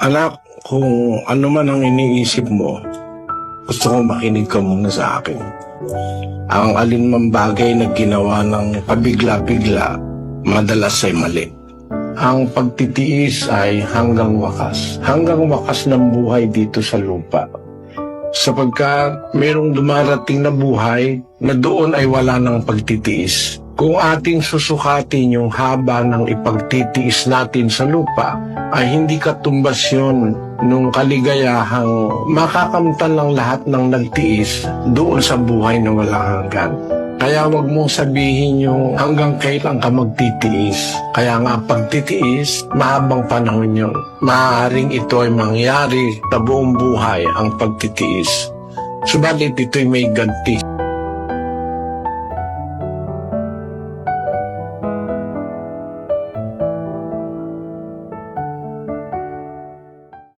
Anak, kung ano man ang iniisip mo, gusto ko makinig ka muna sa akin. Ang alinman bagay na ginawa ng pabigla-bigla, madalas ay mali. Ang pagtitiis ay hanggang wakas. Hanggang wakas ng buhay dito sa lupa. Sapagkat merong dumarating na buhay na doon ay wala ng pagtitiis. Kung ating susukatin yung haba ng ipagtitiis natin sa lupa, ay hindi katumbas yun nung kaligayahang makakamtan ng lahat ng nagtiis doon sa buhay na walang hanggan. Kaya wag mong sabihin yung hanggang kailan ka magtitiis. Kaya nga pagtitiis, mahabang panahon yun. Maaaring ito ay mangyari sa buong buhay ang pagtitiis. Subalit ito'y may ganti.